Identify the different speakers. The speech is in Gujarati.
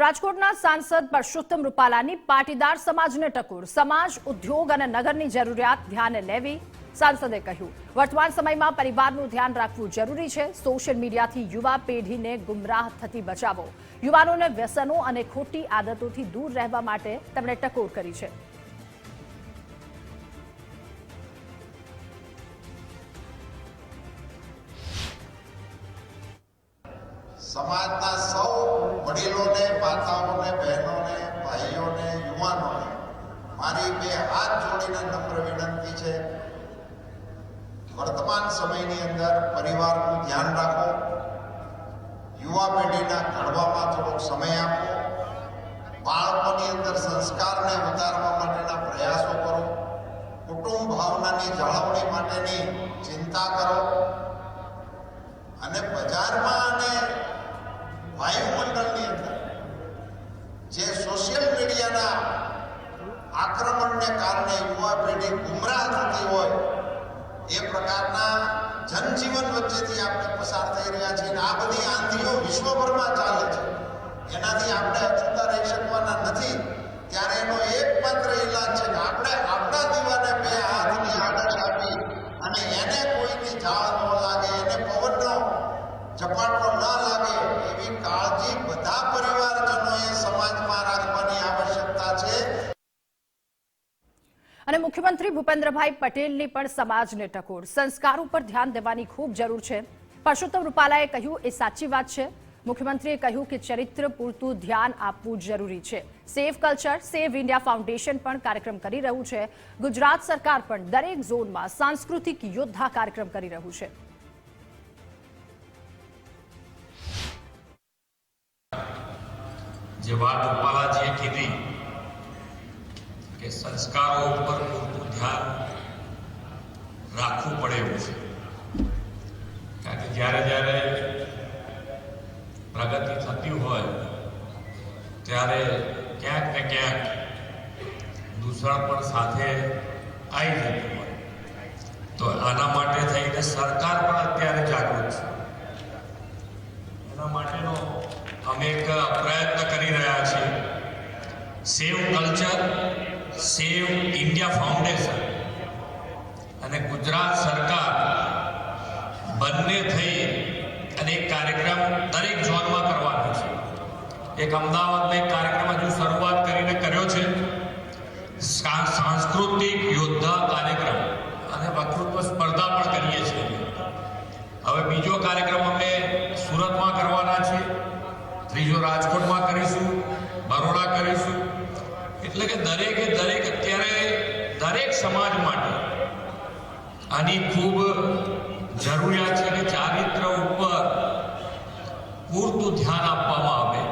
Speaker 1: રાજકોટના સાંસદ પરસોત્તમ રૂપાલાની પાટીદાર સમાજને ટકોર. સમાજ, ઉદ્યોગ અને નગરની જરૂરિયાત ધ્યાને લેવી, સાંસદે કહ્યું. વર્તમાન સમયમાં પરિવારનું ધ્યાન રાખવું જરૂરી છે. સોશિયલ મીડિયાથી યુવા પેઢીને ગુમરાહ થતી બચાવો. યુવાનોને વ્યસનો અને ખોટી આદતોથી દૂર રહેવા માટે તેમણે ટકોર કરી છે.
Speaker 2: સમાજના સૌ વડીલોને, માતાઓને, બહેનોને, ભાઈઓને, યુવાનોને મારી બે હાથ જોડીને નમ્ર વિનંતી છે. વર્તમાન સમયની અંદર પરિવારનું ધ્યાન રાખો. યુવા પેઢીના ઘડવામાં થોડોક સમય આપો. બાળકોની અંદર સંસ્કારને ઉતારવા માટેના પ્રયાસો કરો. કુટુંબ ભાવનાની જાળવણી માટેની ચિંતા કરો અને બજારમાં અને વાયુમંડળની અંદર જે સોશિયલ મીડિયાના આક્રમણને કારણે યુવા પેઢી ગુમરાહ થતી હોય, એ પ્રકારના જનજીવન વચ્ચેથી આપણે પસાર થઈ રહ્યા છીએ અને આ બધી આંધીઓ વિશ્વભરમાં ચાલે છે. એનાથી આપણે અછૂતા રહી શકવાના નથી. ત્યારે એનો એકમાત્ર ઈલાજ છે કે આપણે આપણા દીવાને બે હાથની આડશ આપી અને એને કોઈની જાળ ન લાગે, એને પવનનો ઝપાટો
Speaker 1: મુખ્યમંત્રી ભૂપેન્દ્રભાઈ પટેલની પણ સમાજને ટકોર. સંસ્કાર ઉપર ધ્યાન દેવાની ખૂબ જરૂર છે. પરસોત્તમ રૂપાલાએ કહ્યું, એ સાચી વાત છે. મુખ્યમંત્રીએ કહ્યું કે ચરિત્ર પૂરતું ધ્યાન આપવું જરૂરી છે. Save culture, save India foundation પણ કાર્યક્રમ કરી રહ્યું છે. ગુજરાત સરકાર પણ દરેક ઝોનમાં સાંસ્કૃતિક યોદ્ધા કાર્યક્રમ કરી રહ્યું છે.
Speaker 3: જે વાત રૂપાલાજીએ કીધી સંસ્કારો ઉપર પૂરતું ધ્યાન રાખવું પડે એવું છે. કારણ કે જ્યારે જ્યારે પ્રગતિ થતી હોય, ત્યારે ક્યાંક ને ક્યાંક દૂષણ પણ સાથે આવી જતું હોય. તો આના માટે થઈને સરકાર પણ અત્યારે જાગૃત છે. એના માટેનો અમે એક પ્રયત્ન કરી રહ્યા છીએ. Save culture save India foundation અને ગુજરાત સરકાર બંને થઈ અને એક કાર્યક્રમ દરેક ઝોનમાં કરવાનો છે. એક અમદાવાદમાં એક કાર્યક્રમ હજુ શરૂઆત કરીને કર્યો છે. સાંસ્કૃતિક યોદ્ધા કાર્યક્રમ અને વક્તૃત્વ સ્પર્ધા પણ કરીએ છીએ હવે બીજો કાર્યક્રમ અમે સુરતમાં કરવાના છે. ત્રીજો રાજકોટમાં કરીશું. એટલે કે દરેકે દરેક અત્યારે દરેક સમાજ માટે આની ખૂબ જરૂરિયાત છે કે ચારિત્ર ઉપર પૂરતું ધ્યાન આપવામાં